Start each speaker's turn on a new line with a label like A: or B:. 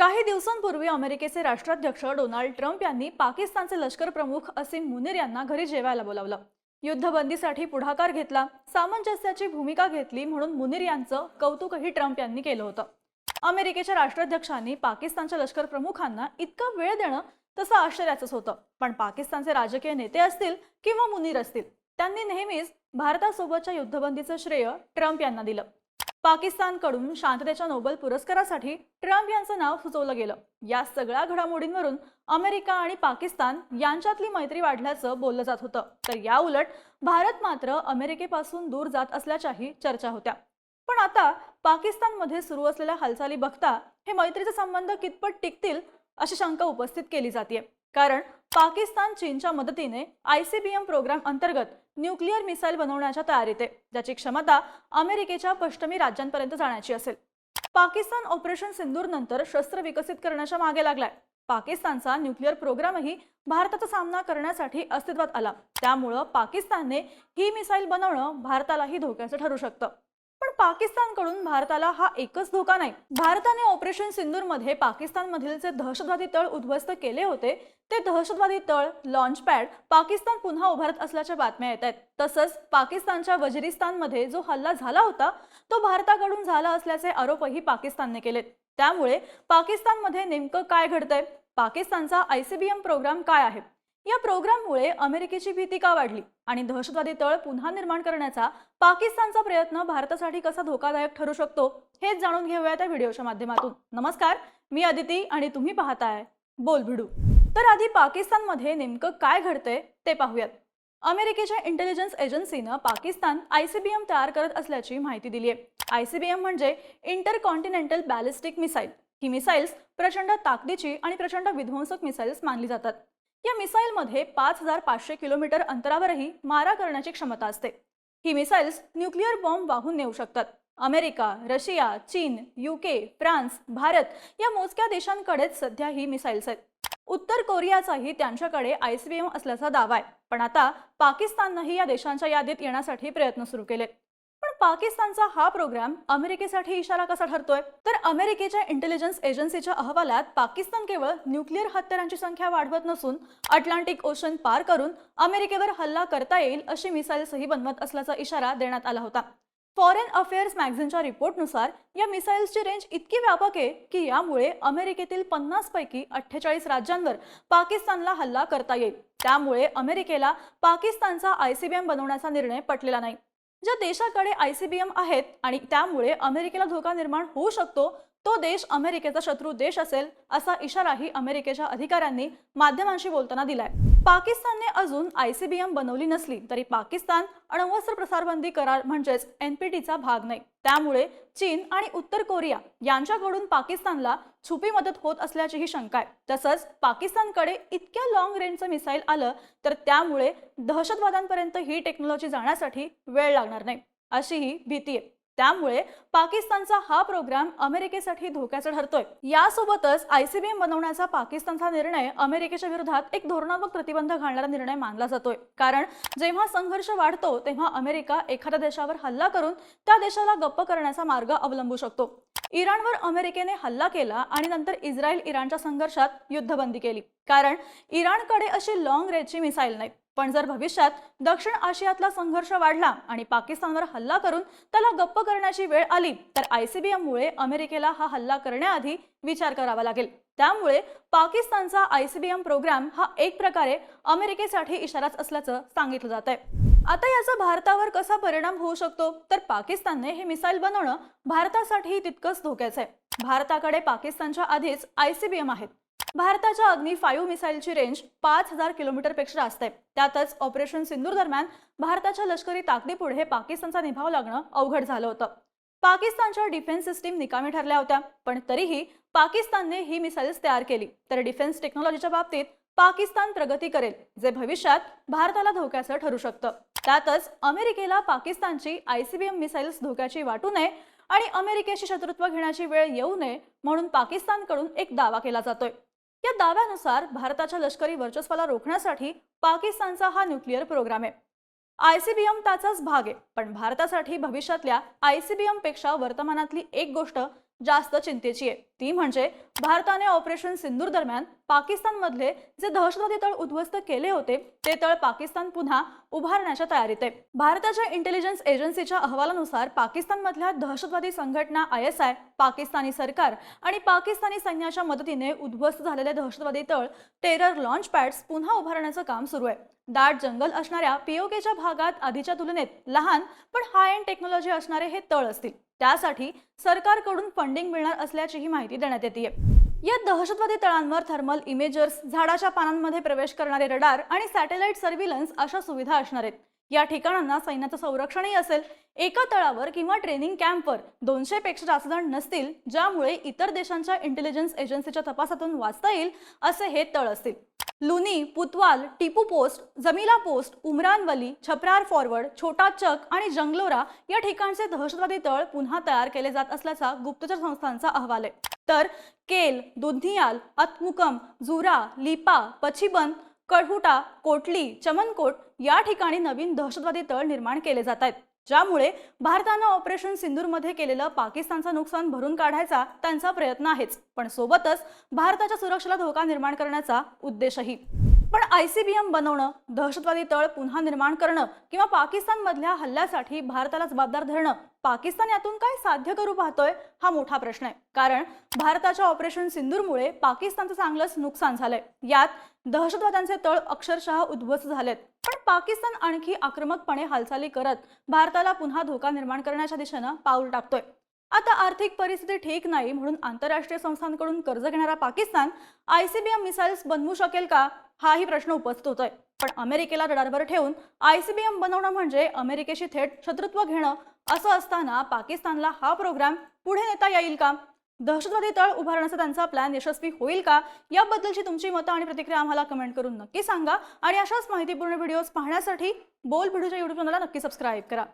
A: काही दिवसांपूर्वी अमेरिकेचे राष्ट्राध्यक्ष डोनाल्ड ट्रम्प यांनी पाकिस्तानचे लष्कर प्रमुख असीम मुनीर यांना घरी जेवायला बोलावलं. युद्धबंदीसाठी पुढाकार घेतला सामंजस्याची भूमिका घेतली म्हणून मुनीर यांचं कौतुकही ट्रम्प यांनी केलं होतं. अमेरिकेच्या राष्ट्राध्यक्षांनी पाकिस्तानच्या लष्कर प्रमुखांना इतका वेळ देणं तसं आश्चर्याचंच होतं. पण पाकिस्तानचे राजकीय नेते असतील किंवा मुनीर असतील त्यांनी नेहमीच भारतासोबतच्या युद्धबंदीचं श्रेय ट्रम्प यांना दिलं. पाकिस्तानकडून शांततेच्या नोबेल पुरस्कारासाठी ट्रम्प यांचं नाव सुचवलं गेलं. या सगळ्या घडामोडींवरून अमेरिका आणि पाकिस्तान यांच्यातली मैत्री वाढल्याचं बोललं जात होतं. तर या उलट भारत मात्र अमेरिकेपासून दूर जात असल्याच्याही चर्चा होत्या. पण आता पाकिस्तानमध्ये सुरू असलेल्या हालचाली बघता हे मैत्रीचे संबंध कितपत टिकतील अशी शंका उपस्थित केली जाते कारण पाकिस्तान चीनच्या मदतीने आयसीबीएम प्रोग्राम अंतर्गत न्यूक्लिअर मिसाईल बनवण्याच्या तयारीत आहे ज्याची क्षमता अमेरिकेच्या पश्चिमी राज्यांपर्यंत जाण्याची असेल. पाकिस्तान ऑपरेशन सिंदूर नंतर शस्त्र विकसित करण्याच्या मागे लागलाय. पाकिस्तानचा न्यूक्लिअर प्रोग्रामही भारताचा सामना करण्यासाठी अस्तित्वात आला. त्यामुळं पाकिस्तानने ही मिसाईल बनवणं भारतालाही धोक्याचं ठरू शकतं. पाकिस्तानकडून भारताला हा एकच धोका नाही. भारताने ऑपरेशन सिंदूरमध्ये पाकिस्तानमधील जे दहशतवादी तळ उद्ध्वस्त केले होते ते दहशतवादी तळ लॉन्च पॅड पाकिस्तान पुन्हा उभारत असल्याच्या बातम्या येत आहेत. तसंच पाकिस्तानच्या वजिरिस्तानमध्ये जो हल्ला झाला होता तो भारताकडून झाला असल्याचे आरोपही पाकिस्तानने केलेत. त्यामुळे पाकिस्तानमध्ये नेमकं काय घडतंय? पाकिस्तानचा आयसीबीएम प्रोग्राम काय आहे? या प्रोग्राममुळे अमेरिकेची भीती का वाढली? आणि दहशतवादी तळ पुन्हा निर्माण करण्याचा पाकिस्तानचा प्रयत्न भारतासाठी कसा धोकादायक ठरू शकतो हेच जाणून घेऊया त्या व्हिडिओच्या माध्यमातून. नमस्कार मी अदिती आणि तुम्ही पाहताय बोल भिडू. तर आधी पाकिस्तानमध्ये नेमकं काय घडतंय ते पाहूयात. अमेरिकेच्या इंटेलिजन्स एजन्सीनं पाकिस्तान आयसीबीएम तयार करत असल्याची माहिती दिली आहे आयसीबीएम म्हणजे इंटर कॉन्टिनेंटल बॅलिस्टिक मिसाईल ही मिसाईल्स प्रचंड ताकदीची आणि प्रचंड विध्वंसक मिसाईल्स मानली जातात. या मिसाईलमध्ये पाच हजार पाचशे किलोमीटर अंतरावरही मारा करण्याची क्षमता असते. ही मिसाईल्स न्यूक्लिअर बॉम्ब वाहून नेऊ शकतात. अमेरिका रशिया चीन युके फ्रान्स भारत या मोजक्या देशांकडेच सध्या ही मिसाईल्स आहेत. उत्तर कोरियाचाही त्यांच्याकडे आयसीबीएम असल्याचा दावा आहे. पण आता पाकिस्ताननंही या देशांच्या यादीत येण्यासाठी प्रयत्न सुरू केलेत पाकिस्तानचा हा प्रोग्राम अमेरिकेसाठी इशारा कसा ठरतोय? तर अमेरिकेच्या इंटेलिजन्स एजन्सीच्या अहवालात पाकिस्तान केवळ न्यूक्लिअर हत्यारांची संख्या वाढवत नसून अटलांटिक ओशन पार करून अमेरिकेवर हल्ला करता येईल अशी मिसाईल्सही बनवत असल्याचा इशारा देण्यात आला होता. फॉरेन अफेअर्स मॅगझिनच्या रिपोर्टनुसार या मिसाईल्सची रेंज इतकी व्यापक आहे की यामुळे अमेरिकेतील पन्नास पैकी अठ्ठेचाळीस राज्यांवर पाकिस्तानला हल्ला करता येईल. त्यामुळे अमेरिकेला पाकिस्तानचा आयसीबीएम बनवण्याचा निर्णय पटलेला नाही. ज्या देशाकडे आयसीबीएम आहेत आणि त्यामुळे अमेरिकेला धोका निर्माण होऊ शकतो तो देश अमेरिकेचा शत्रू देश असेल असा इशाराही अमेरिकेच्या अधिकाऱ्यांनी माध्यमांशी बोलताना दिलाय. पाकिस्तानने अजून आय सी बी एम बनवली नसली तरी पाकिस्तान अण्वस्त्र प्रसारबंदी करार म्हणजेच एनपीटीचा भाग नाही. त्यामुळे चीन आणि उत्तर कोरिया यांच्याकडून पाकिस्तानला छुपी मदत होत असल्याचीही शंका आहे. तसंच पाकिस्तानकडे इतक्या लॉंग रेंजचं मिसाईल आलं तर त्यामुळे दहशतवाद्यांपर्यंत ही टेक्नॉलॉजी जाण्यासाठी वेळ लागणार नाही. अशी ही भीती आहे. त्यामुळे पाकिस्तानचा हा प्रोग्राम अमेरिकेसाठी धोक्याचा ठरतोय. यासोबतच आयसीबीएम बनवण्याचा पाकिस्तानचा निर्णय अमेरिकेच्या विरोधात एक धोरणात्मक प्रतिबंध घालणारा निर्णय मानला जातोय. कारण जेव्हा संघर्ष वाढतो तेव्हा अमेरिका एखाद्या देशावर हल्ला करून त्या देशाला गप्प करण्याचा मार्ग अवलंबू शकतो. इराणवर अमेरिकेने हल्ला केला आणि नंतर इस्रायल इराणच्या संघर्षात युद्धबंदी केली. कारण इराणकडे अशी लॉंग रेंजची मिसाईल नाही. पण जर भविष्यात दक्षिण आशियातला संघर्ष वाढला आणि पाकिस्तानवर हल्ला करून त्याला गप्प करण्याची वेळ आली तर आयसीबीएम मुळे अमेरिकेला हा हल्ला करण्याआधी विचार करावा लागेल. त्यामुळे पाकिस्तानचा आयसीबीएम प्रोग्राम हा एक प्रकारे अमेरिकेसाठी इशाराच असल्याचं सांगितलं जात आहे आता याचा भारतावर कसा परिणाम होऊ शकतो? तर पाकिस्तानने हे मिसाईल बनवणं भारतासाठी तितकंच धोक्याचं आहे. भारताकडे पाकिस्तानच्या आधीच आयसीबीएम आहेत. भारताच्या अग्नी फाईव्ह मिसाईलची रेंज पाच हजार किलोमीटरपेक्षा जास्त आहे. त्यातच ऑपरेशन सिंदूर दरम्यान भारताच्या लष्करी ताकदीपुढे पाकिस्तानचा निभाव लागणं अवघड झालं होतं. पाकिस्तानच्या डिफेन्स सिस्टीम निकामी ठरल्या होत्या पण तरीही पाकिस्तानने ही मिसाईल्स तयार केली. तर डिफेन्स टेक्नॉलॉजीच्या बाबतीत पाकिस्तान प्रगती करेल जे भविष्यात भारताला धोक्याचं ठरू शकतं. त्यातच अमेरिकेला पाकिस्तानची आयसीबीएम मिसाईल्स धोक्याची वाटू नये आणि अमेरिकेशी शत्रुत्व घेण्याची वेळ येऊ नये म्हणून पाकिस्तानकडून एक दावा केला जातोय. या दाव्यानुसार भारताच्या लष्करी वर्चस्वाला रोखण्यासाठी पाकिस्तानचा हा न्यूक्लिअर प्रोग्राम आहे. आयसीबीएम त्याचाच भाग आहे पण भारतासाठी भविष्यातल्या आयसीबीएमपेक्षा वर्तमानातली एक गोष्ट जास्त चिंतेची आहे. ती म्हणजे भारताने ऑपरेशन सिंदूर दरम्यान पाकिस्तानमधले जे दहशतवादी तळ उद्ध्वस्त केले होते ते तळ पाकिस्तान पुन्हा उभारण्याच्या तयारीत आहे. भारताच्या इंटेलिजन्स एजन्सीच्या अहवालानुसार पाकिस्तानमधल्या दहशतवादी संघटना आय एस आय पाकिस्तानी सरकार आणि पाकिस्तानी सैन्याच्या मदतीने उद्ध्वस्त झालेले दहशतवादी तळ टेरर लॉन्च पॅड्स पुन्हा उभारण्याचं काम सुरू आहे. दाट जंगल असणाऱ्या पीओकेच्या भागात आधीच्या तुलनेत लहान पण हाय एंड टेक्नॉलॉजी असणारे हे तळ असतील. त्यासाठी सरकारकडून फंडिंग मिळणार असल्याचीही माहिती देण्यात येते या दहशतवादी तळांवर थर्मल इमेजर्स झाडाच्या पानांमध्ये प्रवेश करणारे रडार आणि सॅटेलाइट सर्व्हिलन्स अशा सुविधा असणार आहेत. या ठिकाणांना सैन्याचं संरक्षणही असेल. एका तळावर किंवा ट्रेनिंग कॅम्पवर दोनशे पेक्षा जास्त जण नसतील ज्यामुळे इतर देशांच्या इंटेलिजन्स एजन्सीच्या तपासातून वाचता येईल असे हे तळ असतील. Luni Putwal Tipu post Jamila post Umranwali Chhaprar forward Chhota Chak आणि जंगलोरा या ठिकाणचे दहशतवादी तळ पुन्हा तयार केले जात असल्याचा गुप्तचर संस्थांचा अहवाल आहे. तर केल दुधियाल अतमुकम जुरा लिपा पछिबन कळहुटा कोटली चमनकोट या ठिकाणी नवीन दहशतवादी तळ निर्माण केले जात आहेत. ज्यामुळे भारतानं ऑपरेशन सिंदूरमध्ये केलेलं पाकिस्तानचं नुकसान भरून काढायचा त्यांचा प्रयत्न आहेच. पण सोबतच भारताच्या सुरक्षेला धोका निर्माण करण्याचा उद्देशही. पण आयसीबीएम बनवणं दहशतवादी तळ पुन्हा निर्माण करणं किंवा पाकिस्तानमधल्या हल्ल्यासाठी भारताला जबाबदार धरणं पाकिस्तान यातून काय साध्य करू पाहतोय हा मोठा प्रश्न आहे. कारण भारताच्या ऑपरेशन सिंदूरमुळे पाकिस्तानचं चांगलंच नुकसान झालंय. यात दहशतवाद्यांचे तळ अक्षरशः उद्ध्वस्त झालेत. पण पाकिस्तान आणखी आक्रमकपणे हालचाली करत भारताला पुन्हा धोका निर्माण करण्याच्या दिशेनं पाऊल टाकतोय. आता आर्थिक परिस्थिती ठीक नाही म्हणून आंतरराष्ट्रीय संस्थांकडून कर्ज घेणारा पाकिस्तान आयसीबीएम मिसाईल्स बनवू शकेल का हाही प्रश्न उपस्थित होतोय. पण अमेरिकेला रडारवर ठेवून आयसीबीएम बनवणं म्हणजे अमेरिकेशी थेट शत्रुत्व घेणं असं असताना पाकिस्तानला हा प्रोग्राम पुढे नेता येईल का? दहशतवादी तळ उभारण्याचा त्यांचा प्लॅन यशस्वी होईल का? याबद्दलची तुमची मतं आणि प्रतिक्रिया आम्हाला कमेंट करून नक्की सांगा. आणि अशाच माहितीपूर्ण व्हिडिओज पाहण्यासाठी बोल भिडूच्या युट्यूब चॅनलला नक्की सबस्क्राईब करा.